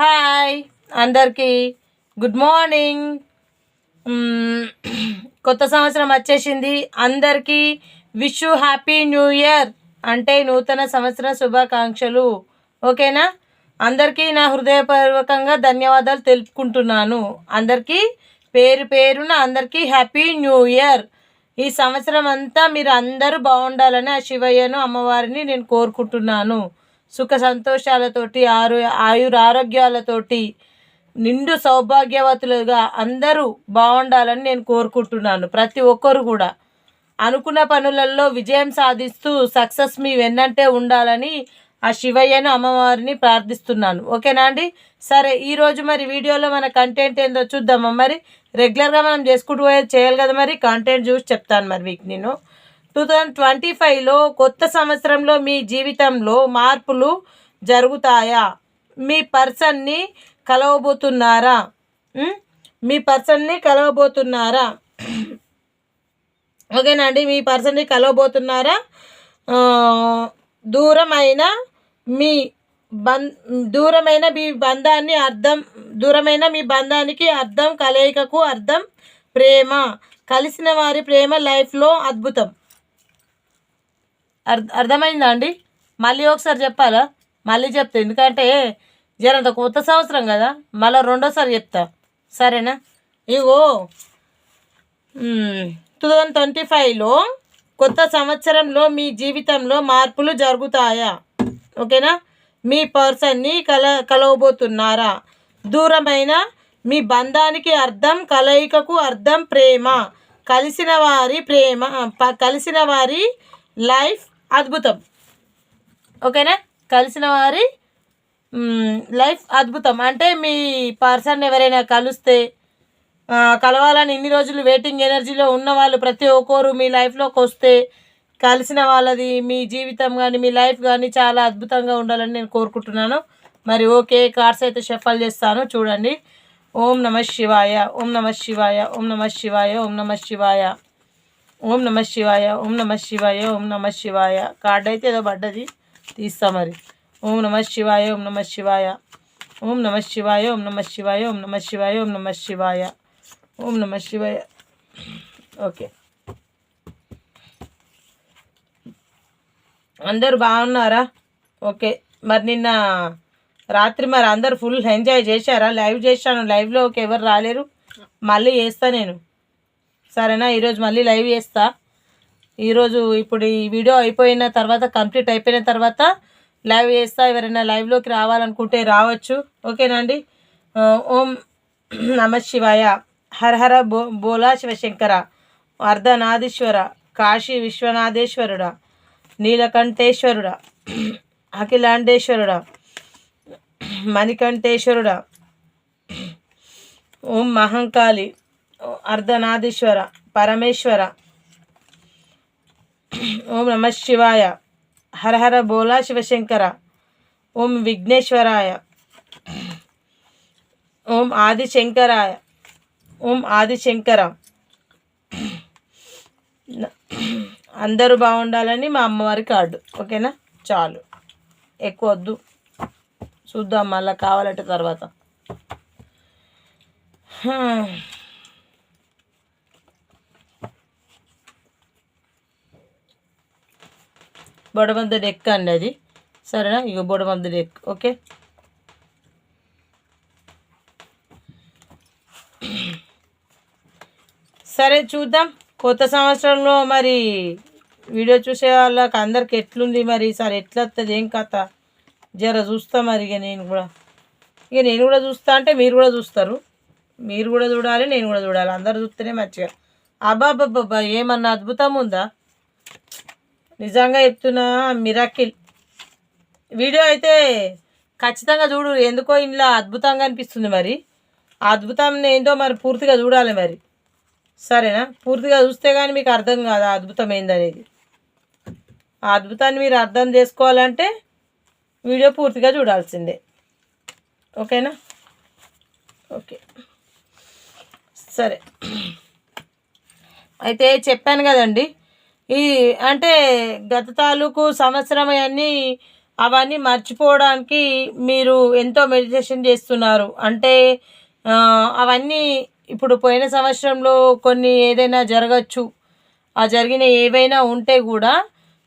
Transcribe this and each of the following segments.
Hi అందరికీ. Good morning. కొత్త సంవత్సరం వచ్చేసింది. అందరికీ విష్ హ్యాపీ న్యూ ఇయర్ అంటే నూతన సంవత్సర శుభాకాంక్షలు. ఓకేనా? అందరికీ నా హృదయపూర్వకంగా ధన్యవాదాలు తెలుపుకుంటున్నాను. అందరికీ పేరు పేరున అందరికీ హ్యాపీ న్యూ ఇయర్. ఈ సంవత్సరం అంతా మీరు అందరూ బాగుండాలని ఆ శివయ్యను అమ్మవారిని నేను కోరుకుంటున్నాను. సుఖ సంతోషాలతోటి ఆరు ఆయురారోగ్యాలతోటి నిండు సౌభాగ్యవతులుగా అందరూ బాగుండాలని నేను కోరుకుంటున్నాను ప్రతి ఒక్కరు కూడా. అనుకున్న పనులలో విజయం సాధిస్తూ సక్సెస్ మీ వెన్నంటే ఉండాలని ఆ శివయ్యను అమ్మవారిని ప్రార్థిస్తున్నాను. ఓకేనా అండి? సరే ఈరోజు మరి వీడియోలో మన కంటెంట్ ఏందో చూద్దామా మరి? రెగ్యులర్గా మనం చేసుకుంటూ పోయేది చేయాలి కదా మరి? కంటెంట్ చూసి చెప్తాను మరి మీకు నేను. టూ థౌజండ్ ట్వంటీ ఫైవ్లో కొత్త సంవత్సరంలో మీ జీవితంలో మార్పులు జరుగుతాయా? మీ పర్సన్ని కలవబోతున్నారా? మీ పర్సన్ని కలవబోతున్నారా? ఓకేనండి మీ పర్సన్ని కలవబోతున్నారా? దూరమైన మీ బం దూరమైన మీ బంధాన్ని అర్థం దూరమైన మీ బంధానికి అర్థం కలయికకు అర్థం ప్రేమ. కలిసిన వారి ప్రేమ లైఫ్లో అద్భుతం. అర్థ అర్థమైందా అండి? మళ్ళీ ఒకసారి చెప్పాలా? మళ్ళీ చెప్తా ఎందుకంటే జరంత కొత్త సంవత్సరం కదా మళ్ళీ రెండోసారి చెప్తా. సరేనా? ఇగో టూ థౌజండ్ ట్వంటీ ఫైవ్లో కొత్త సంవత్సరంలో మీ జీవితంలో మార్పులు జరుగుతాయా? ఓకేనా? మీ పర్సన్ని కల కలవబోతున్నారా? దూరమైన మీ బంధానికి అర్థం కలయికకు అర్థం ప్రేమ. కలిసిన వారి ప్రేమ ప- కలిసిన వారి లైఫ్ అద్భుతం. ఓకేనా? కలిసిన వారి లైఫ్ అద్భుతం. అంటే మీ పర్సన్ ఎవరైనా కలిస్తే కలవాలని ఇన్ని రోజులు వెయిటింగ్ ఎనర్జీలో ఉన్న వాళ్ళు ప్రతి ఒక్కరు మీ లైఫ్లోకి వస్తే కలిసిన వాళ్ళది మీ జీవితం కానీ మీ లైఫ్ కానీ చాలా అద్భుతంగా ఉండాలని నేను కోరుకుంటున్నాను. మరి ఓకే కార్డ్స్ అయితే షఫల్ చేస్తాను. చూడండి. ఓం నమ శివాయ ఓం నమ శివాయ ఓం నమ శివాయ ఓం నమ శివాయ. ఓం నమ శివాయ ఓం నమ శివాయ ఓం నమ శివాయ కార్డ్ అయితే ఏదో పడ్డది తీస్తా మరి ఓం నమ శివాయ ఓం నమ శివాయ ఓం నమ శివాయ ఓం నమ శివాయ ఓం నమ శివాయ ఓం నమ శివాయ ఓం నమ శివాయ ఓకే అందరు బాగున్నారా ఓకే మరి నిన్న రాత్రి మరి అందరు ఫుల్ ఎంజాయ్ చేశారా లైవ్ చేశాను లైవ్లో ఒక ఎవరు రాలేరు మళ్ళీ చేస్తా నేను సరేనా? ఈరోజు మళ్ళీ లైవ్ చేస్తా. ఈరోజు ఇప్పుడు ఈ వీడియో అయిపోయిన తర్వాత కంప్లీట్ అయిపోయిన తర్వాత లైవ్ చేస్తా. ఎవరైనా లైవ్లోకి రావాలనుకుంటే రావచ్చు. ఓకేనండి ఓం నమ శివాయ. హర హర బో బోలా శివశంకర. అర్ధనాదీశ్వర. కాశీ విశ్వనాథేశ్వరుడా. నీలకంఠేశ్వరుడా. అఖిలాండేశ్వరుడా. మణికంఠేశ్వరుడా. ఓం మహంకాళి. అర్ధనాదీశ్వర పరమేశ్వర. ఓం నమ శివాయ. హర హర బోలా శివశంకర. ఓం విఘ్నేశ్వరాయ. ఓం ఆదిశంకరాయ. ఓం ఆదిశంకర. అందరూ బాగుండాలని మా అమ్మవారి కార్డు. ఓకేనా? చాలు. ఎక్కువ వద్దు. చూద్దాం మళ్ళీ కావాలంటే తర్వాత. బొడబంద డెక్ అండి అది సరేనా? ఇక బొడబంద డెక్ ఓకే? సరే చూద్దాం. కొత్త సంవత్సరంలో మరి వీడియో చూసే వాళ్ళకి అందరికి ఎట్లుంది మరి? సరే ఎట్లా వస్తుంది ఏం కథ? జర చూస్తా మరి ఇక నేను కూడా. ఇక నేను కూడా చూస్తా అంటే మీరు కూడా చూస్తారు. మీరు కూడా చూడాలి నేను కూడా చూడాలి. అందరు చూస్తేనే మంచిగా. అబ్బాబ్బాబ్బా ఏమన్నా అద్భుతం ఉందా? నిజంగా చెప్తున్నా మిరాకిల్. వీడియో అయితే ఖచ్చితంగా చూడు ఎందుకో ఇంట్లో అద్భుతంగా అనిపిస్తుంది మరి. ఆ అద్భుతం ఏందో మరి పూర్తిగా చూడాలి మరి. సరేనా? పూర్తిగా చూస్తే కానీ మీకు అర్థం కాదు ఆ అద్భుతం ఏందనేది. ఆ అద్భుతాన్ని మీరు అర్థం చేసుకోవాలంటే వీడియో పూర్తిగా చూడాల్సిందే. ఓకేనా? ఓకే. సరే. అయితే చెప్పాను కదండి ఈ అంటే గత తాలూకు సంవత్సరం అవన్నీ అవన్నీ మర్చిపోవడానికి మీరు ఎంతో మెడిటేషన్ చేస్తున్నారు. అంటే అవన్నీ ఇప్పుడు పోయిన సంవత్సరంలో కొన్ని ఏదైనా జరగచ్చు. ఆ జరిగిన ఏవైనా ఉంటే కూడా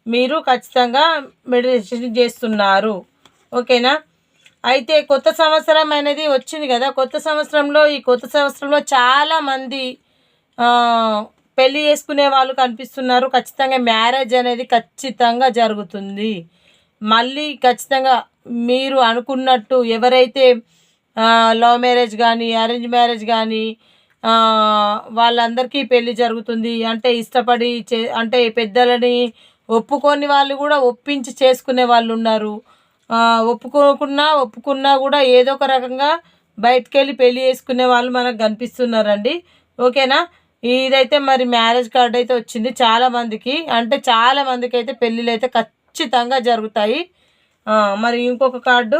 మీరు ఖచ్చితంగా మెడిటేషన్ చేస్తున్నారు. ఓకేనా? అయితే కొత్త సంవత్సరం అనేది వచ్చింది కదా. కొత్త సంవత్సరంలో ఈ కొత్త సంవత్సరంలో చాలామంది పెళ్ళి చేసుకునే వాళ్ళు కనిపిస్తున్నారు. ఖచ్చితంగా మ్యారేజ్ అనేది ఖచ్చితంగా జరుగుతుంది. మళ్ళీ ఖచ్చితంగా మీరు అనుకున్నట్టు ఎవరైతే లవ్ మ్యారేజ్ కానీ అరేంజ్ మ్యారేజ్ కానీ వాళ్ళందరికీ పెళ్ళి జరుగుతుంది. అంటే ఇష్టపడి చే అంటే పెద్దలని ఒప్పుకొని వాళ్ళు కూడా ఒప్పించి చేసుకునే వాళ్ళు ఉన్నారు. ఒప్పుకోకున్నా ఒప్పుకున్నా కూడా ఏదో ఒక రకంగా బయటకు వెళ్ళి పెళ్ళి చేసుకునే వాళ్ళు మనకు కనిపిస్తున్నారండి. ఓకేనా? ఇదైతే మరి మ్యారేజ్ కార్డు అయితే వచ్చింది చాలామందికి అంటే చాలామందికి అయితే పెళ్ళిళ్ళు అయితే ఖచ్చితంగా జరుగుతాయి. మరి ఇంకొక కార్డు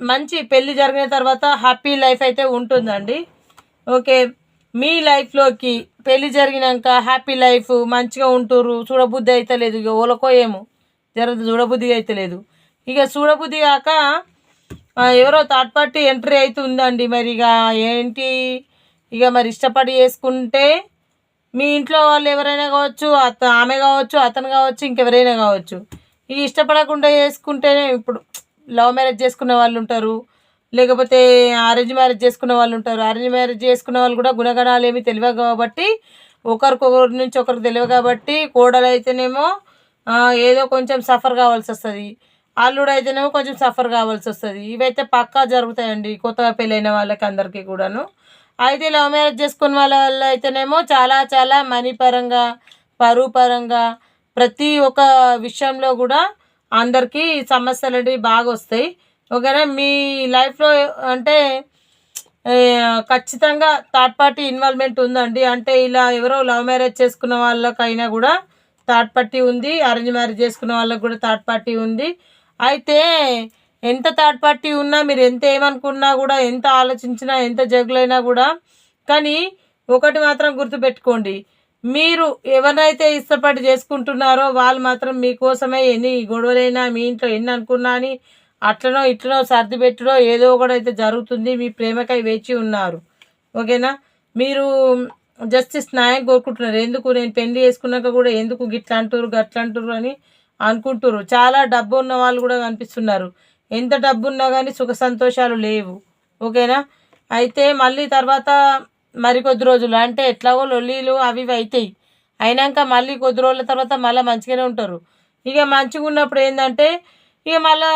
మంచి పెళ్ళి జరిగిన తర్వాత హ్యాపీ లైఫ్ అయితే ఉంటుందండి. ఓకే మీ లైఫ్లోకి పెళ్ళి జరిగినాక హ్యాపీ లైఫ్ మంచిగా ఉంటుర్రు చూడబుద్ధి అయితే లేదు. ఇక ఓలకో ఏమో జర చూడబుద్ధి అయితే లేదు. ఇక చూడబుద్ధి కాక ఎవరో థర్డ్ పార్టీ ఎంట్రీ అయితే ఉందండి. మరి ఇక ఏంటి ఇక మరి ఇష్టపడి చేసుకుంటే మీ ఇంట్లో వాళ్ళు ఎవరైనా కావచ్చు అత ఆమె కావచ్చు అతను కావచ్చు ఇంకెవరైనా కావచ్చు. ఇక ఇష్టపడకుండా చేసుకుంటేనే ఇప్పుడు లవ్ మ్యారేజ్ చేసుకునే వాళ్ళు ఉంటారు. లేకపోతే అరేంజ్ మ్యారేజ్ చేసుకున్న వాళ్ళు ఉంటారు. అరేంజ్ మ్యారేజ్ చేసుకున్న వాళ్ళు కూడా గుణగణాలు ఏమి తెలియవు కాబట్టి ఒకరికొకరి నుంచి ఒకరికి తెలియవు కాబట్టి కోడలు అయితేనేమో ఏదో కొంచెం సఫర్ కావాల్సి వస్తుంది. అల్లుడు అయితేనేమో కొంచెం సఫర్ కావాల్సి వస్తుంది. ఇవైతే పక్కా జరుగుతాయండి. కొత్తగా పెళ్ళైన వాళ్ళకి అందరికీ కూడాను. అయితే లవ్ మ్యారేజ్ చేసుకున్న వాళ్ళ వల్ల అయితేనేమో చాలా చాలా మనీ పరంగా పరువు పరంగా ప్రతి ఒక్క విషయంలో కూడా అందరికీ సమస్యలు అనేవి బాగా వస్తాయి. ఓకేనా మీ లైఫ్లో అంటే ఖచ్చితంగా థర్డ్ పార్టీ ఇన్వాల్వ్మెంట్ ఉందండి. అంటే ఇలా ఎవరో లవ్ మ్యారేజ్ చేసుకున్న వాళ్ళకైనా కూడా థర్డ్ పార్టీ ఉంది. అరేంజ్ మ్యారేజ్ చేసుకున్న వాళ్ళకి కూడా థర్డ్ పార్టీ ఉంది. అయితే ఎంత థర్డ్ పార్టీ ఉన్నా మీరు ఎంత ఏమనుకున్నా కూడా ఎంత ఆలోచించినా ఎంత జగులైనా కూడా కానీ ఒకటి మాత్రం గుర్తుపెట్టుకోండి. మీరు ఎవరైతే ఇష్టపడి చేసుకుంటున్నారో వాళ్ళు మాత్రం మీకోసమే ఎన్ని గొడవలైనా మీ ఇంట్లో ఎన్ని అనుకున్నా అని అట్లనో ఇట్లనో సర్ది పెట్టడో ఏదో ఒకటి అయితే జరుగుతుంది మీ ప్రేమకై వేచి ఉన్నారు. ఓకేనా? మీరు జస్టిస్ న్యాయం కోరుకుంటున్నారు. ఎందుకు? నేను పెళ్ళి చేసుకున్నాక కూడా ఎందుకు గిట్లా అంటారు గట్లా అంటారు అని అనుకుంటున్నారు చాలా డబ్బు ఉన్న వాళ్ళు కూడా కనిపిస్తున్నారు. ఎంత డబ్బున్నా కానీ సుఖ సంతోషాలు లేవు. ఓకేనా? అయితే మళ్ళీ తర్వాత మరి కొద్ది రోజులు అంటే ఎట్లాగో లొల్లీలు అవి ఇవి అవుతాయి అయినాక మళ్ళీ కొద్ది రోజుల తర్వాత మళ్ళీ మంచిగానే ఉంటారు. ఇక మంచిగా ఉన్నప్పుడు ఏంటంటే ఇక మళ్ళా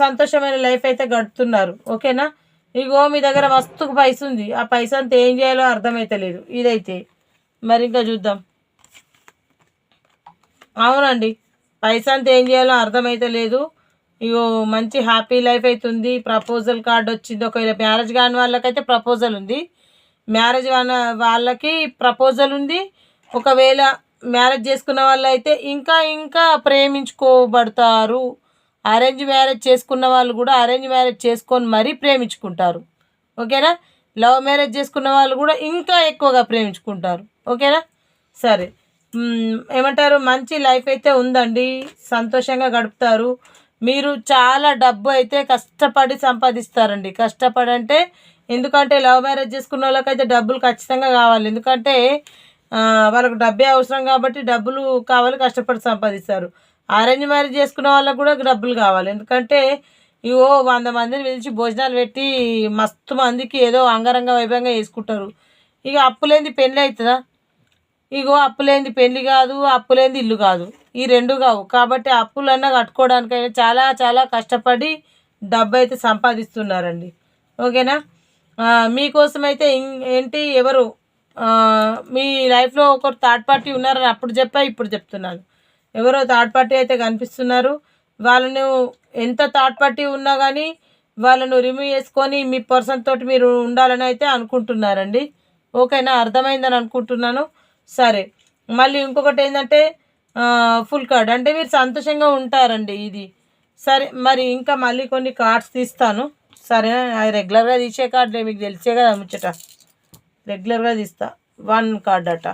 సంతోషమైన లైఫ్ అయితే గడుపుతున్నారు. ఓకేనా? ఇగో మీ దగ్గర మస్తు పైస ఉంది. ఆ పైస అంతా ఏం చేయాలో అర్థమైతలేదు. ఇదైతే మరి ఇంకా చూద్దాం. అవునండి. పైసా అంతా ఏం చేయాలో అర్థమైతలేదు. ఇగో మంచి హ్యాపీ లైఫ్ అవుతుంది ప్రపోజల్ కార్డ్ వచ్చింది. ఒకవేళ మ్యారేజ్ కాని వాళ్ళకైతే ప్రపోజల్ ఉంది. మ్యారేజ్ కాని వాళ్ళకి ప్రపోజల్ ఉంది. ఒకవేళ మ్యారేజ్ చేసుకున్న వాళ్ళైతే ఇంకా ఇంకా ప్రేమించుకోబడతారు. అరేంజ్ మ్యారేజ్ చేసుకున్న వాళ్ళు కూడా అరేంజ్ మ్యారేజ్ చేసుకొని మరీ ప్రేమించుకుంటారు. ఓకేనా? లవ్ మ్యారేజ్ చేసుకున్న వాళ్ళు కూడా ఇంకా ఎక్కువగా ప్రేమించుకుంటారు. ఓకేనా? సరే. ఏమంటారు? మంచి లైఫ్ అయితే ఉందండి. సంతోషంగా గడుపుతారు. మీరు చాలా డబ్బు అయితే కష్టపడి సంపాదిస్తారండి. కష్టపడి అంటే ఎందుకంటే లవ్ మ్యారేజ్ చేసుకున్న వాళ్ళకైతే డబ్బులు ఖచ్చితంగా కావాలి. ఎందుకంటే వాళ్ళకు డబ్బే అవసరం కాబట్టి డబ్బులు కావాలి కష్టపడి సంపాదిస్తారు. అరేంజ్ మ్యారేజ్ చేసుకున్న వాళ్ళకు కూడా డబ్బులు కావాలి. ఎందుకంటే ఇవో వంద మందిని పిలిచి భోజనాలు పెట్టి మస్తు మందికి ఏదో అంగరంగ వైభవంగా వేసుకుంటారు ఇక అప్పులేంది పెళ్ళి అవుతుందా? ఇగో అప్పులేంది పెళ్ళి కాదు అప్పులేంది ఇల్లు కాదు. ఈ రెండు కావు. కాబట్టి అప్పులన్నా కట్టుకోవడానికైనా చాలా చాలా కష్టపడి డబ్బు అయితే సంపాదిస్తున్నారండి. ఓకేనా? మీకోసమైతే మీకోసం అయితే ఏంటి ఎవరు? మీ లైఫ్లో ఒకరు థర్డ్ పార్టీ ఉన్నారని అప్పుడు చెప్పా ఇప్పుడు చెప్తున్నాను. ఎవరో థర్డ్ పార్టీ అయితే కనిపిస్తున్నారు. వాళ్ళను ఎంత థర్డ్ పార్టీ ఉన్నా కానీ వాళ్ళను రిమూవ్ చేసుకొని మీ పర్సన్ తోటి మీరు ఉండాలని అయితే అనుకుంటున్నారండి. ఓకేనా? అర్థమైందని అనుకుంటున్నాను. సరే. మళ్ళీ ఇంకొకటి ఏంటంటే ఫుల్ కార్డ్ అంటే మీరు సంతోషంగా ఉంటారండి ఇది. సరే మరి ఇంకా మళ్ళీ కొన్ని కార్డ్స్ తీస్తాను. సరే అది రెగ్యులర్గా తీసే కార్డులే మీకు తెలిసే కదా ముచ్చట. రెగ్యులర్గా తీస్తా. వన్ కార్డ్ అట.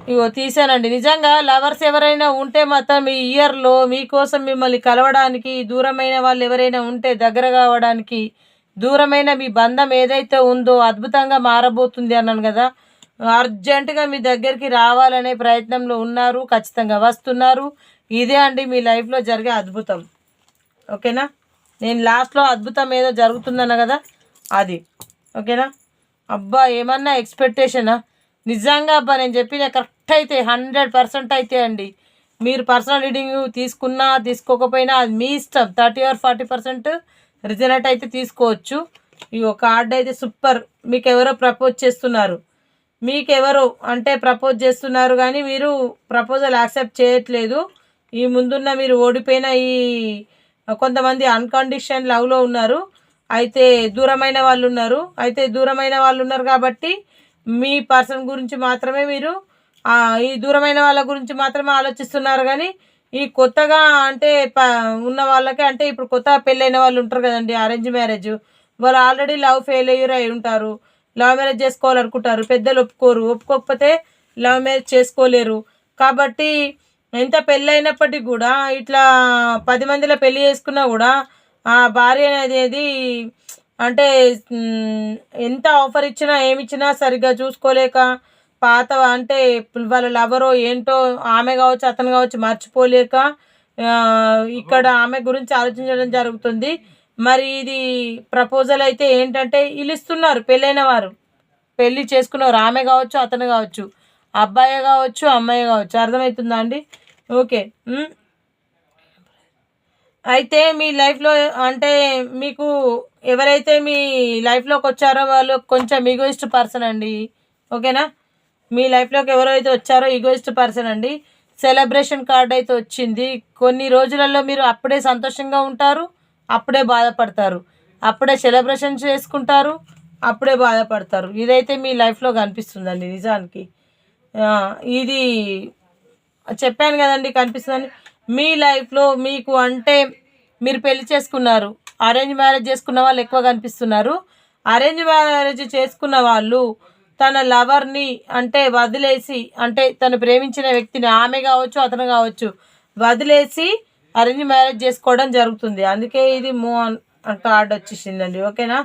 ఇగో తీసానండి. నిజంగా లవర్స్ ఎవరైనా ఉంటే మాత్రం ఈ ఇయర్లో మీకోసం మిమ్మల్ని కలవడానికి దూరమైన వాళ్ళు ఎవరైనా ఉంటే దగ్గర కావడానికి దూరమైన మీ బంధం ఏదైతే ఉందో అద్భుతంగా మారబోతుంది అన్నాను కదా. అర్జెంటుగా మీ దగ్గరికి రావాలనే ప్రయత్నంలో ఉన్నారు ఖచ్చితంగా వస్తున్నారు. ఇదే అండి మీ లైఫ్లో జరిగే అద్భుతం. ఓకేనా? నేను లాస్ట్లో అద్భుతం ఏదో జరుగుతుందన్న కదా? అది. ఓకేనా? అబ్బా ఏమన్నా ఎక్స్పెక్టేషనా నిజంగా అబ్బా నేను చెప్పిన కరెక్ట్ అయితే హండ్రెడ్ పర్సెంట్ అయితే అండి. మీరు పర్సనల్ రీడింగ్ తీసుకున్నా తీసుకోకపోయినా అది మీ ఇష్టం. థర్టీ ఆర్ ఫార్టీ పర్సెంట్ రిజనట్ అయితే తీసుకోవచ్చు. ఈ కార్డ్ అయితే సూపర్ మీకు ఎవరో ప్రపోజ్ చేస్తున్నారు. మీకు ఎవరు అంటే ప్రపోజ్ చేస్తున్నారు కానీ మీరు ప్రపోజల్ యాక్సెప్ట్ చేయట్లేదు. ఈ ముందున్న మీరు ఓడిపోయిన ఈ కొంతమంది అన్కండిషన్ లవ్లో ఉన్నారు. అయితే దూరమైన వాళ్ళు ఉన్నారు అయితే దూరమైన వాళ్ళు ఉన్నారు కాబట్టి మీ పర్సన్ గురించి మాత్రమే మీరు ఈ దూరమైన వాళ్ళ గురించి మాత్రమే ఆలోచిస్తున్నారు కానీ ఈ కొత్తగా అంటే ప ఉన్న వాళ్ళకి అంటే ఇప్పుడు కొత్తగా పెళ్ళైన వాళ్ళు ఉంటారు కదండి అరేంజ్ మ్యారేజ్ వాళ్ళు ఆల్రెడీ లవ్ ఫెయిల్యూర్ అయి ఉంటారు. లవ్ మ్యారేజ్ చేసుకోవాలనుకుంటారు. పెద్దలు ఒప్పుకోరు. ఒప్పుకోకపోతే లవ్ మ్యారేజ్ చేసుకోలేరు. కాబట్టి ఎంత పెళ్ళి అయినప్పటికీ కూడా ఇట్లా పది మందిలో పెళ్ళి చేసుకున్నా కూడా ఆ భార్య అనేది అంటే ఎంత ఆఫర్ ఇచ్చినా ఏమి ఇచ్చినా సరిగ్గా చూసుకోలేక పాత అంటే వాళ్ళ లవరో ఏంటో ఆమె కావచ్చు అతను కావచ్చు మర్చిపోలేక ఇక్కడ ఆమె గురించి ఆలోచించడం జరుగుతుంది. మరి ఇది ప్రపోజల్ అయితే ఏంటంటే వీళ్ళు ఇస్తున్నారు పెళ్ళైన వారు. పెళ్ళి చేసుకున్నవారు ఆమె కావచ్చు అతను కావచ్చు అబ్బాయి కావచ్చు అమ్మాయి కావచ్చు. అర్థమవుతుందా అండి? ఓకే. అయితే మీ లైఫ్లో అంటే మీకు ఎవరైతే మీ లైఫ్లోకి వచ్చారో వాళ్ళు కొంచెం ఈగోయిస్ట్ పర్సన్ అండి. ఓకేనా? మీ లైఫ్లోకి ఎవరైతే వచ్చారో ఈగోయిస్ట్ పర్సన్ అండి. సెలబ్రేషన్ కార్డ్ అయితే వచ్చింది. కొన్ని రోజులలో మీరు అప్పుడే సంతోషంగా ఉంటారు. అప్పుడే బాధపడతారు. అప్పుడే సెలబ్రేషన్ చేసుకుంటారు అప్పుడే బాధపడతారు. ఇదైతే మీ లైఫ్లో కనిపిస్తుందండి నిజానికి. ఇది చెప్పాను కదండి కనిపిస్తుందని. మీ లైఫ్లో మీకు అంటే మీరు పెళ్ళి చేసుకున్నారు అరేంజ్ మ్యారేజ్ చేసుకున్న వాళ్ళు ఎక్కువ కనిపిస్తున్నారు. అరేంజ్ మ్యారేజ్ చేసుకున్న వాళ్ళు తన లవర్ని అంటే వదిలేసి అంటే తను ప్రేమించిన వ్యక్తిని ఆమె కావచ్చు అతను కావచ్చు వదిలేసి అరేంజ్ మ్యారేజ్ చేసుకోవడం జరుగుతుంది. అందుకే ఇది మూవ్ ఆన్ కార్డ్ వచ్చేసిందండి. ఓకేనా?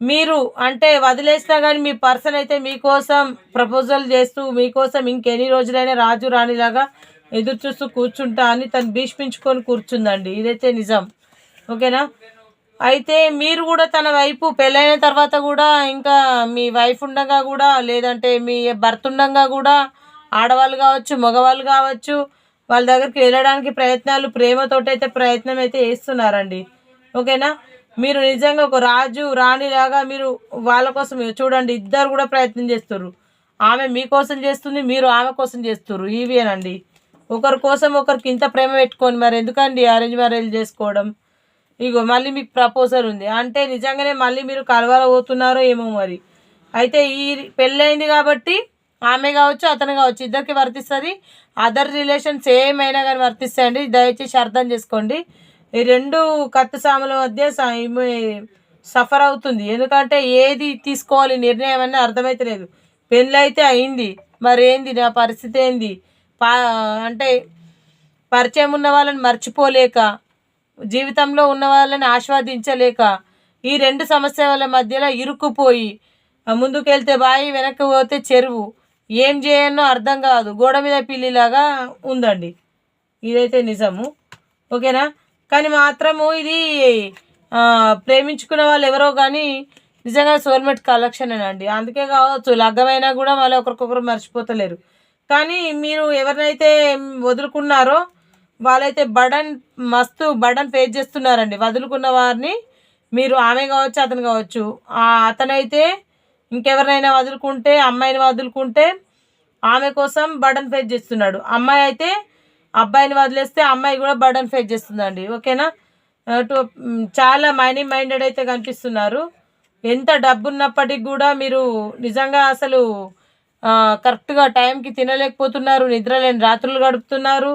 మీరు అంటే వదిలేసినా కానీ మీ పర్సన్ అయితే మీకోసం ప్రపోజల్ చేస్తూ మీకోసం ఇంకెన్ని రోజులైనా రాజు రాణిలాగా ఎదురు చూస్తూ కూర్చుంటా అని తను భీష్మించుకొని కూర్చుందండి. ఇదైతే నిజం. ఓకేనా? అయితే మీరు కూడా తన వైపు పెళ్ళైన తర్వాత కూడా ఇంకా మీ వైఫ్ ఉండగా కూడా లేదంటే మీ భర్త ఉండగా కూడా ఆడవాళ్ళు కావచ్చు మగవాళ్ళు కావచ్చు వాళ్ళ దగ్గరికి వెళ్ళడానికి ప్రయత్నాలు ప్రేమతోటైతే ప్రయత్నం అయితే చేస్తున్నారండి. ఓకేనా? మీరు నిజంగా ఒక రాజు రాణిలాగా మీరు వాళ్ళ కోసం చూడండి ఇద్దరు కూడా ప్రయత్నం చేస్తారు ఆమె మీకోసం చేస్తుంది మీరు ఆమె కోసం చేస్తారు ఇవేనండి ఒకరి కోసం ఒకరికి ఇంత ప్రేమ పెట్టుకొని మరి ఎందుకండి అరేంజ్ మ్యారేజ్ చేసుకోవడం? ఇగో మళ్ళీ మీకు ప్రపోజల్ ఉంది. అంటే నిజంగానే మళ్ళీ మీరు కలవరబోతున్నారో ఏమో మరి. అయితే ఈ పెళ్ళైంది కాబట్టి ఆమె కావచ్చు అతను కావచ్చు ఇద్దరికి వర్తిస్తుంది. అదర్ రిలేషన్స్ ఏమైనా కానీ వర్తిస్తాయండి. దయచేసి అర్థం చేసుకోండి. ఈ రెండు కత్తి సాముల మధ్య స- సఫర్ అవుతుంది. ఎందుకంటే ఏది తీసుకోవాలి నిర్ణయం అని అర్థమైతలేదు పెళ్ళి అయితే అయింది. మరి ఏంది నా పరిస్థితి ఏంది? పా అంటే పరిచయం ఉన్న వాళ్ళని మర్చిపోలేక జీవితంలో ఉన్న వాళ్ళని ఆస్వాదించలేక ఈ రెండు సమస్యల మధ్యలో ఇరుక్కుపోయి ముందుకెళ్తే బాయి వెనక్కి పోతే చెరువు. ఏం చేయనో అర్థం కాదు. గోడ మీద పిల్లిలాగా ఉందండి. ఇదైతే నిజము. ఓకేనా? కానీ మాత్రము ఇది ప్రేమించుకున్న వాళ్ళు ఎవరో కానీ నిజంగా సోల్మేట్ కలెక్షన్ అండి. అందుకే కావచ్చు లగ్గమైనా కూడా వాళ్ళు ఒకరికొకరు మర్చిపోతలేరు. కానీ మీరు ఎవరినైతే వదులుకున్నారో వాళ్ళైతే బడన్ మస్తు బడన్ ఫేస్ చేస్తున్నారండి. వదులుకున్న వారిని మీరు ఆమె కావచ్చు అతను కావచ్చు. అతనైతే ఇంకెవరినైనా వదులుకుంటే అమ్మాయిని వదులుకుంటే ఆమె కోసం బర్డన్ ఫేస్ చేస్తున్నాడు. అమ్మాయి అయితే అబ్బాయిని వదిలేస్తే అమ్మాయి కూడా బర్డన్ ఫేస్ చేస్తుందండి. ఓకేనా? చాలా మనీ మైండెడ్ అయితే కనిపిస్తున్నారు. ఎంత డబ్బు ఉన్నప్పటికి కూడా మీరు నిజంగా అసలు కరెక్ట్గా టైంకి తినలేకపోతున్నారు నిద్రలేని రాత్రులు గడుపుతున్నారు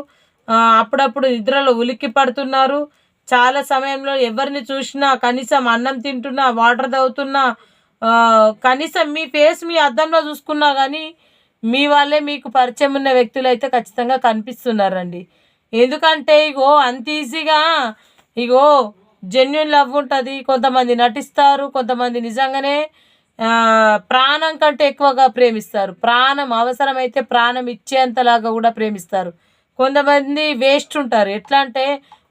అప్పుడప్పుడు నిద్రలో ఉలిక్కి పడుతున్నారు. చాలా సమయంలో ఎవరిని చూసినా కనీసం అన్నం తింటున్నా వాటర్ తాగుతున్నా కనీసం మీ ఫేస్ మీ అద్దంలో చూసుకున్నా కానీ మీ వాళ్ళే మీకు పరిచయం ఉన్న వ్యక్తులు అయితే ఖచ్చితంగా కనిపిస్తున్నారండి. ఎందుకంటే ఇగో అంత ఈజీగా ఇగో జెన్యున్ లవ్ ఉంటుంది. కొంతమంది నటిస్తారు కొంతమంది నిజంగానే ప్రాణం కంటే ఎక్కువగా ప్రేమిస్తారు. ప్రాణం అవసరమైతే ప్రాణం ఇచ్చేంతలాగా కూడా ప్రేమిస్తారు. కొంతమంది వేస్ట్ ఉంటారు. ఎట్లా అంటే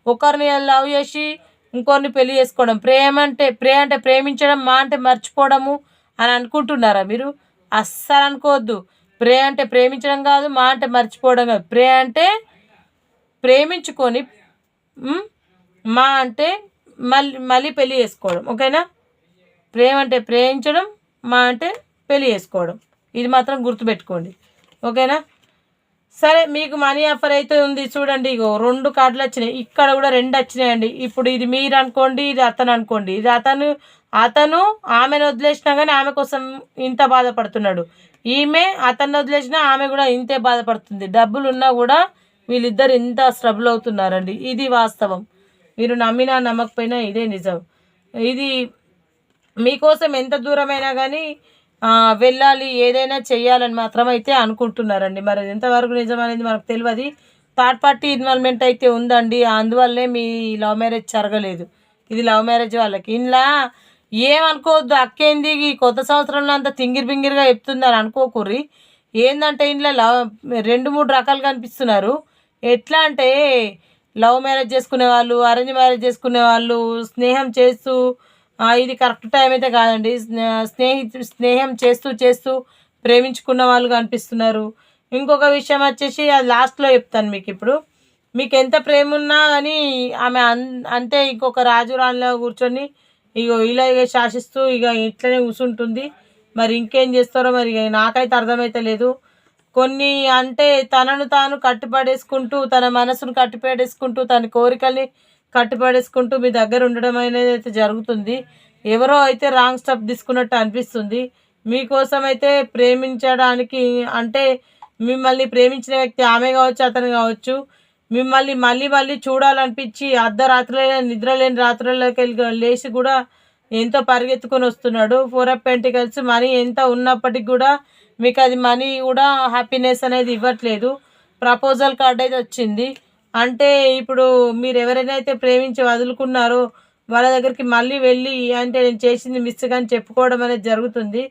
ఒకరిని లవ్ చేసి ఇంకొన్ని పెళ్ళి చేసుకోవడం. ప్రేమ అంటే ప్రే అంటే ప్రేమించడం మా అంటే మర్చిపోవడము అని అనుకుంటున్నారా మీరు? అస్సలు అనుకోవద్దు. ప్రే అంటే ప్రేమించడం కాదు మా అంటే మర్చిపోవడం కాదు. ప్రే అంటే ప్రేమించుకొని మా అంటే మళ్ళీ మళ్ళీ పెళ్ళి చేసుకోవడం. ఓకేనా? ప్రేమ అంటే ప్రేమించడం మా అంటే పెళ్ళి చేసుకోవడం. ఇది మాత్రం గుర్తుపెట్టుకోండి. ఓకేనా? సరే మీకు మనీ ఆఫర్ అయితే ఉంది. చూడండి ఇగో రెండు కార్డులు వచ్చినాయి. ఇక్కడ కూడా రెండు వచ్చినాయండి. ఇప్పుడు ఇది మీరు అనుకోండి ఇది అతను అనుకోండి. ఇది అతను అతను ఆమెను వదిలేసినా కానీ ఆమె కోసం ఇంత బాధపడుతున్నాడు. ఈమె అతన్ని వదిలేసినా ఆమె కూడా ఇంతే బాధపడుతుంది. డబ్బులు ఉన్నా కూడా వీళ్ళిద్దరు ఇంత స్ట్రబుల్ అవుతున్నారండి. ఇది వాస్తవం. మీరు నమ్మినా నమ్మకపోయినా ఇదే నిజం. ఇది మీకోసం ఎంత దూరమైనా కానీ వెళ్ళాలి ఏదైనా చెయ్యాలని మాత్రం అయితే అనుకుంటున్నారండి. మరి అది ఎంతవరకు నిజం అనేది మనకు తెలియదు థర్డ్ పార్టీ ఇన్వాల్వ్మెంట్ అయితే ఉందండి. అందువల్లే మీ లవ్ మ్యారేజ్ జరగలేదు. ఇది లవ్ మ్యారేజ్ వాళ్ళకి. ఇలా ఏమనుకోవద్దు. అక్కేంది? ఈ కొత్త సంవత్సరంలో అంత తింగిరి బింగిరిగా చెప్తుందని అనుకోకూర్రి. ఏందంటే ఇంట్లో లవ్ రెండు మూడు రకాలు కనిపిస్తున్నారు. ఎట్లా అంటే లవ్ మ్యారేజ్ చేసుకునే వాళ్ళు అరేంజ్ మ్యారేజ్ చేసుకునే వాళ్ళు స్నేహం చేస్తూ ఇది కరెక్ట్ టైం అయితే కాదండి. స్నే- స్నేహి స్నేహం చేస్తూ చేస్తూ ప్రేమించుకున్న వాళ్ళు కనిపిస్తున్నారు. ఇంకొక విషయం వచ్చేసి అది లాస్ట్లో చెప్తాను మీకు ఇప్పుడు. మీకు ఎంత ప్రేమ ఉన్నా కానీ ఆమె అన్ అంతే ఇంకొక రాజు రాణిలో కూర్చొని ఇగో ఇలాగే శాసిస్తూ ఇక ఇట్లనే కూర్చుంటుంది మరి ఇంకేం చేస్తారో మరి నాకైతే అర్థమైతే లేదు. కొన్ని అంటే తనను తాను కట్టుపడేసుకుంటూ తన మనసును కట్టుపడేసుకుంటూ తన కోరికల్ని కట్టుబడేసుకుంటూ మీ దగ్గర ఉండడం అనేది అయితే జరుగుతుంది. ఎవరో అయితే రాంగ్ స్టెప్ తీసుకున్నట్టు అనిపిస్తుంది. మీకోసం అయితే ప్రేమించడానికి అంటే మిమ్మల్ని ప్రేమించిన వ్యక్తి ఆమె కావచ్చు అతను కావచ్చు మిమ్మల్ని మళ్ళీ మళ్ళీ చూడాలనిపించి అర్ధరాత్రులైన నిద్ర లేని రాత్రులకి వెళ్ళి లేచి కూడా ఎంతో పరిగెత్తుకొని వస్తున్నాడు. ఫోర్ ఆఫ్ పెంటికల్స్ మనీ ఎంత ఉన్నప్పటికి కూడా మీకు అది మనీ కూడా హ్యాపీనెస్ అనేది ఇవ్వట్లేదు. ప్రపోజల్ కార్డ్ అయితే వచ్చింది. అంటే ఇప్పుడు మీరు ఎవరైనా అయితే ప్రేమించి వదులుకున్నారో వాళ్ళ దగ్గరికి మళ్ళీ వెళ్ళి అంటే నేను చేసింది మిస్ కానీ చెప్పుకోవడం అనేది జరుగుతుంది.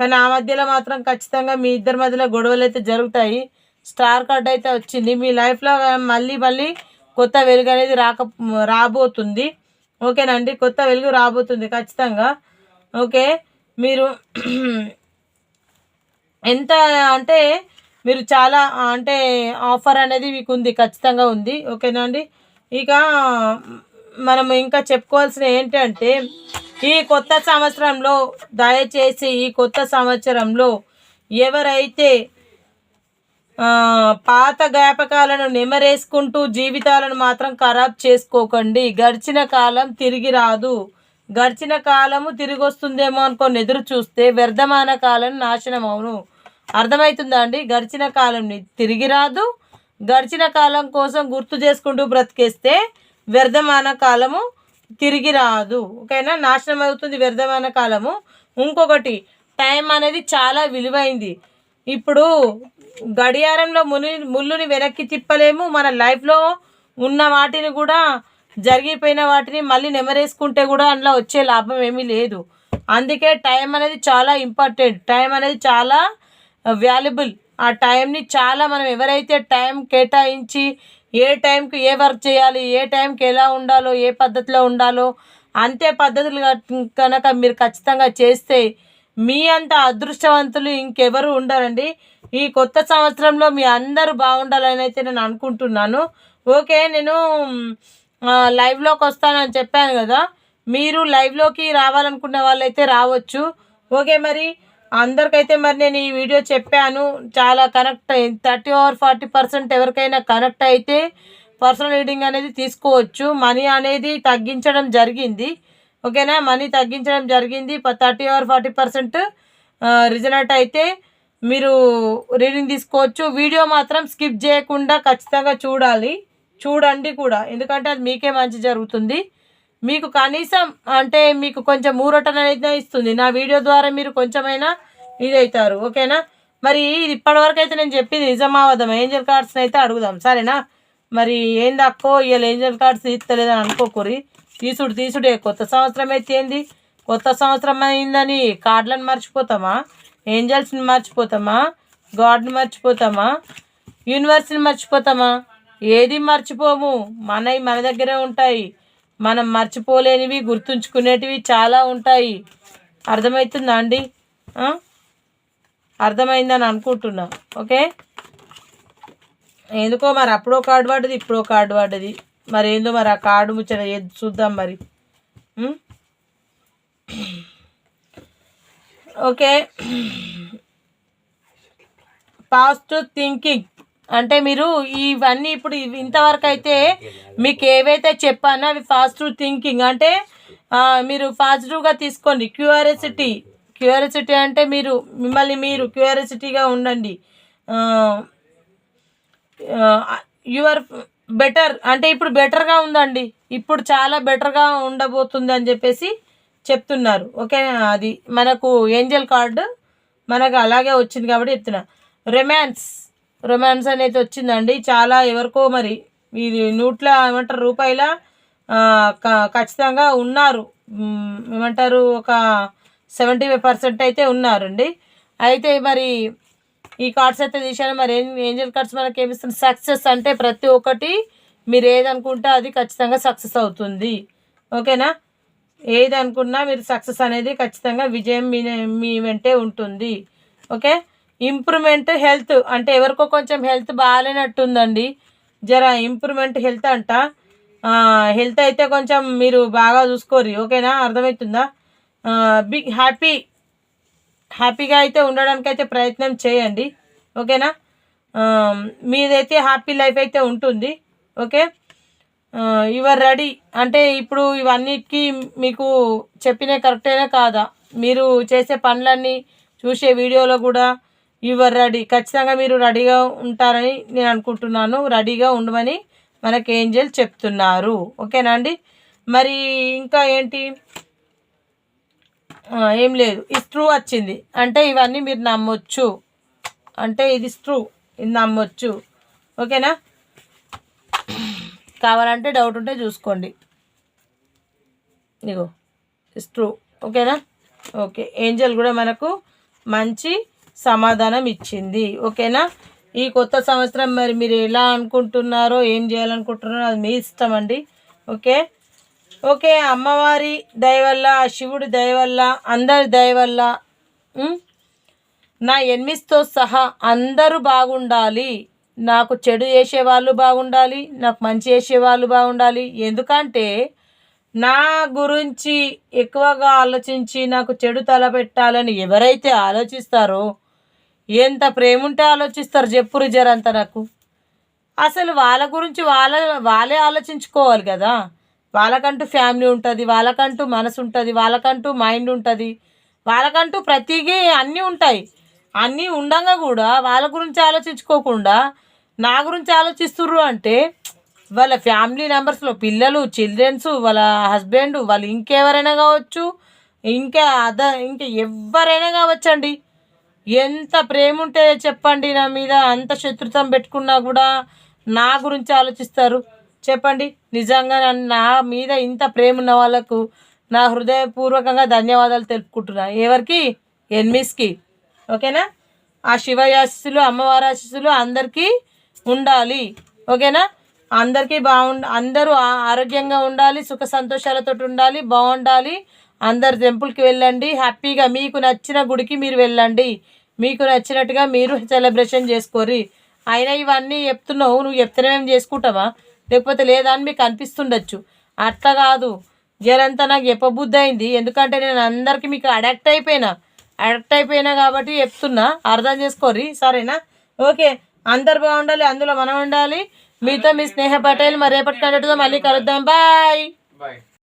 కానీ ఆ మధ్యలో మాత్రం ఖచ్చితంగా మీ ఇద్దరి మధ్యలో గొడవలు అయితే జరుగుతాయి. స్టార్ కార్డ్ అయితే వచ్చింది. మీ లైఫ్లో మళ్ళీ మళ్ళీ కొత్త వెలుగు అనేది రాక రాబోతుంది. ఓకేనండి? కొత్త వెలుగు రాబోతుంది ఖచ్చితంగా. ఓకే? మీరు ఎంత అంటే మీరు చాలా అంటే ఆఫర్ అనేది మీకు ఉంది ఖచ్చితంగా ఉంది. ఓకేనా అండి? ఇక మనం ఇంకా చెప్పుకోవాల్సిన ఏంటంటే ఈ కొత్త సంవత్సరంలో దయచేసి ఈ కొత్త సంవత్సరంలో ఎవరైతే పాత జ్ఞాపకాలను నెమరేసుకుంటూ జీవితాలను మాత్రం ఖరాబ్ చేసుకోకండి. గడిచిన కాలం తిరిగి రాదు. గడిచిన కాలము తిరిగి వస్తుందేమో అనుకొని ఎదురు చూస్తే వ్యర్థమాన కాలం నాశనం అవును అర్థమవుతుందా అండి? గడిచిన కాలంని తిరిగి రాదు. గడిచిన కాలం కోసం గుర్తు చేసుకుంటూ బ్రతికేస్తే వ్యర్థమాన కాలము తిరిగి రాదు. ఓకేనా? నాశనం అవుతుంది వ్యర్థమైన కాలము. ఇంకొకటి టైం అనేది చాలా విలువైంది. ఇప్పుడు గడియారంలో ముని ముళ్ళుని వెనక్కి తిప్పలేము. మన లైఫ్లో ఉన్న వాటిని కూడా జరిగిపోయిన వాటిని మళ్ళీ నెమరేసుకుంటే కూడా అందులో వచ్చే లాభం ఏమీ లేదు. అందుకే టైం అనేది చాలా ఇంపార్టెంట్. టైం అనేది చాలా వాల్యుబుల్ ఆ టైంని చాలా మనం ఎవరైతే టైం కేటాయించి ఏ టైంకి ఏ వర్క్ చేయాలి ఏ టైంకి ఎలా ఉండాలో ఏ పద్ధతిలో ఉండాలో అంతే పద్ధతులు కనుక మీరు ఖచ్చితంగా చేస్తే మీ అంత అదృష్టవంతులు ఇంకెవరు ఉండరండి. ఈ కొత్త సంవత్సరంలో మీ అందరూ బాగుండాలని అయితే నేను అనుకుంటున్నాను. ఓకే నేను లైవ్లోకి వస్తానని చెప్పాను కదా. మీరు లైవ్లోకి రావాలనుకున్న వాళ్ళైతే రావచ్చు. ఓకే మరి. అందరికైతే మరి నేను ఈ వీడియో చెప్పాను. చాలా connect thirty or forty percent ఎవరికైనా కనెక్ట్ అయితే పర్సనల్ రీడింగ్ అనేది తీసుకోవచ్చు. మనీ అనేది తగ్గించడం జరిగింది. ఓకేనా? మనీ తగ్గించడం జరిగింది. Thirty or forty percent result అయితే మీరు రీడింగ్ తీసుకోవచ్చు. వీడియో మాత్రం స్కిప్ చేయకుండా ఖచ్చితంగా చూడాలి. చూడండి కూడా. ఎందుకంటే అది మీకే మంచి జరుగుతుంది. మీకు కనీసం అంటే మీకు కొంచెం ఊరటన ఇస్తుంది. నా వీడియో ద్వారా మీరు కొంచెమైనా ఇదవుతారు ఓకేనా? మరి ఇది ఇప్పటివరకు అయితే నేను చెప్పింది నిజమావదం ఏంజల్ కార్డ్స్ని అయితే అడుగుదాం. సరేనా? మరి ఏంది అక్కో? ఇవాళ ఏంజల్ కార్డ్స్ తీస్తలేదని అనుకోకూరి తీసుడు తీసుడే. కొత్త సంవత్సరం అయితే ఏంది? కొత్త సంవత్సరం అయిందని కార్డులను మర్చిపోతామా? ఏంజల్స్ని మర్చిపోతామా? గాడ్ని మర్చిపోతామా? యూనివర్స్ని మర్చిపోతామా? ఏది మర్చిపోము? మనవి మన దగ్గరే ఉంటాయి. మనం మర్చిపోలేనివి గుర్తుంచుకునేటివి చాలా ఉంటాయి. అర్థమవుతుందా అండి? అర్థమైందని అనుకుంటున్నా. ఓకే? ఎందుకో మరి అప్పుడో కార్డు పడ్డది ఇప్పుడో కార్డు పడ్డది మరి ఏందో మరి ఆ కార్డు ముచ్చట చూద్దాం మరి. ఓకే? పాజిటివ్ థింకింగ్ అంటే మీరు ఇవన్నీ ఇప్పుడు ఇంతవరకు అయితే మీకు ఏవైతే చెప్పానో అవి పాజిటివ్ థింకింగ్ అంటే మీరు పాజిటివ్గా తీసుకోండి. క్యూరియాసిటీ క్యూరియాసిటీ అంటే మీరు మిమ్మల్ని మీరు క్యూరియాసిటీగా ఉండండి. యువర్ బెటర్ అంటే ఇప్పుడు బెటర్గా ఉందండి. ఇప్పుడు చాలా బెటర్గా ఉండబోతుంది అని చెప్పేసి చెప్తున్నారు. ఓకే అది మనకు ఏంజల్ కార్డు మనకు అలాగే వచ్చింది కాబట్టి చెప్తున్నా. రొమాన్స్ రొమాన్స్ అనేది వచ్చిందండి. చాలా ఎవరికో మరి ఇది నూట్ల ఏమంటారు రూపాయల క- ఖచ్చితంగా ఉన్నారు. ఏమంటారు ఒక సెవెంటీ ఫైవ్ పర్సెంట్ అయితే ఉన్నారండి. అయితే మరి ఈ కార్డ్స్ అయితే తీసాను మరి ఏం ఏంజల్ కార్డ్స్ మనకి ఏమిస్తుంది సక్సెస్ అంటే ప్రతి ఒక్కటి మీరు ఏదనుకుంటే అది ఖచ్చితంగా సక్సెస్ అవుతుంది. ఓకేనా? ఏది అనుకున్నా మీరు సక్సెస్ అనేది ఖచ్చితంగా విజయం మీ మీ వెంటే ఉంటుంది. ఓకే? ఇంప్రూవ్మెంట్ హెల్త్ అంటే ఎవరికో కొంచెం హెల్త్ బాగాలేనట్టుందండి. జర ఇంప్రూవ్మెంట్ హెల్త్ అంట. హెల్త్ అయితే కొంచెం మీరు బాగా చూసుకోరు ఓకేనా? అర్థమవుతుందా బిగ్ హ్యాపీ హ్యాపీగా అయితే ఉండడానికి అయితే ప్రయత్నం చేయండి. ఓకేనా? మీదైతే హ్యాపీ లైఫ్ అయితే ఉంటుంది. ఓకే? You're ready. అంటే ఇప్పుడు ఇవన్నిటికీ మీకు చెప్పిన కరెక్టేనా కాదా? మీరు చేసే పనులన్నీ చూసే వీడియోలో కూడా యువర్ రెడీ. ఖచ్చితంగా మీరు రెడీగా ఉంటారని నేను అనుకుంటున్నాను. రెడీగా ఉండమని మనకి ఏంజల్ చెప్తున్నారు. ఓకేనా అండి? మరి ఇంకా ఏంటి? ఏం లేదు. ఇది ట్రూ వచ్చింది. అంటే ఇవన్నీ మీరు నమ్మొచ్చు. అంటే ఇది ట్రూ ఇది నమ్మొచ్చు. ఓకేనా? కావాలంటే డౌట్ ఉంటే చూసుకోండి. ఇగో ఇట్స్ ట్రూ ఓకేనా? ఓకే. ఏంజల్ కూడా మనకు మంచి సమాధానం ఇచ్చింది ఓకేనా? ఈ కొత్త సంవత్సరం మరి మీరు ఎలా అనుకుంటున్నారో ఏం చేయాలనుకుంటున్నారో అది మీ ఇష్టం అండి. ఓకే? ఓకే అమ్మవారి దయ వల్ల శివుడి దయ వల్ల అందరి దయ వల్ల నా ఎన్మిస్తో సహా అందరూ బాగుండాలి. నాకు చెడు చేసే వాళ్ళు బాగుండాలి నాకు మంచి చేసే వాళ్ళు బాగుండాలి. ఎందుకంటే నా గురించి ఎక్కువగా ఆలోచించి నాకు చెడు తలపెట్టాలని ఎవరైతే ఆలోచిస్తారో ఎంత ప్రేమ ఉంటే ఆలోచిస్తారు చెప్పు జరంత నాకు. అసలు వాళ్ళ గురించి వాళ్ళ వాళ్ళే ఆలోచించుకోవాలి కదా. వాళ్ళకంటూ ఫ్యామిలీ ఉంటుంది వాళ్ళకంటూ మనసు ఉంటుంది వాళ్ళకంటూ మైండ్ ఉంటుంది వాళ్ళకంటూ ప్రతిదీ అన్నీ ఉంటాయి. అన్నీ ఉండగా కూడా వాళ్ళ గురించి ఆలోచించుకోకుండా నా గురించి ఆలోచిస్తుర్రు అంటే వాళ్ళ ఫ్యామిలీ మెంబర్స్లో పిల్లలు చిల్డ్రన్స్ వాళ్ళ హస్బెండ్ వాళ్ళు ఇంకెవరైనా కావచ్చు ఇంకా అద ఇంకా ఎవరైనా కావచ్చండి. ఎంత ప్రేమ ఉంటే చెప్పండి నా మీద అంత శత్రుత్వం పెట్టుకున్నా కూడా నా గురించి ఆలోచిస్తారు. చెప్పండి నిజంగా నన్ను- నా మీద ఇంత ప్రేమ ఉన్న వాళ్ళకు నా హృదయపూర్వకంగా ధన్యవాదాలు తెలుపుకుంటున్నా. ఎవరికి? ఎన్మిస్కి. ఓకేనా? ఆ శివయాశిస్సులు ఆశీస్సులు అమ్మవారి ఆశీస్సులు అందరికీ ఉండాలి. ఓకేనా? అందరికీ బాగుండ అందరూ ఆ- ఆరోగ్యంగా ఉండాలి సుఖ సంతోషాలతో ఉండాలి బాగుండాలి అందరు టెంపుల్కి వెళ్ళండి. హ్యాపీగా మీకు నచ్చిన గుడికి మీరు వెళ్ళండి. మీకు నచ్చినట్టుగా మీరు సెలబ్రేషన్ చేసుకోరి అయినా ఇవన్నీ చెప్తున్నావు నువ్వు చెప్తేనే చేసుకుంటావా లేకపోతే లేదా అని మీకు అనిపిస్తుండొచ్చు. అట్లా కాదు. జరంతా నాకు చెప్పబుద్ధి అయింది. ఎందుకంటే నేను అందరికీ మీకు అడాక్ట్ అయిపోయినా. అడాక్ట్ అయిపోయినా కాబట్టి చెప్తున్నా. అర్థం చేసుకోరి సరేనా? ఓకే. అందరు బాగుండాలి. అందులో మనం ఉండాలి. మీతో మీ స్నేహ పటేల్ మరి రేపటి కంటతో మళ్ళీ కలుద్దాం. బాయ్. బాయ్.